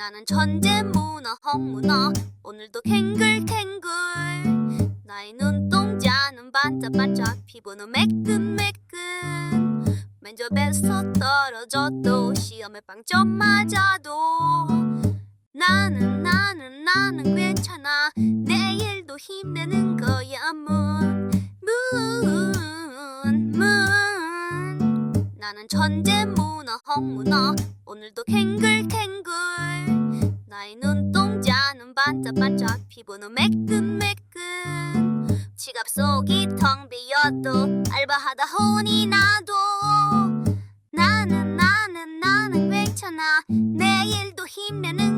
나는 천재 문어 홍문어. 오늘도 캥글캥글. 나의 눈동자는 반짝반짝 피부는 매끈매끈. 면접에서 떨어져도 시험에 빵점 맞아도. 나는 나는 나는 괜찮아. 내일도 힘내는 거야 문문문. 나는 천재 문어 홍문어. 오늘도 눈동자는 반짝반짝 피부는 매끈매끈. 지갑 속이 텅 비어도 알바하다 혼이 나도. 나는 나는 나는 괜찮아. 내일도 힘내는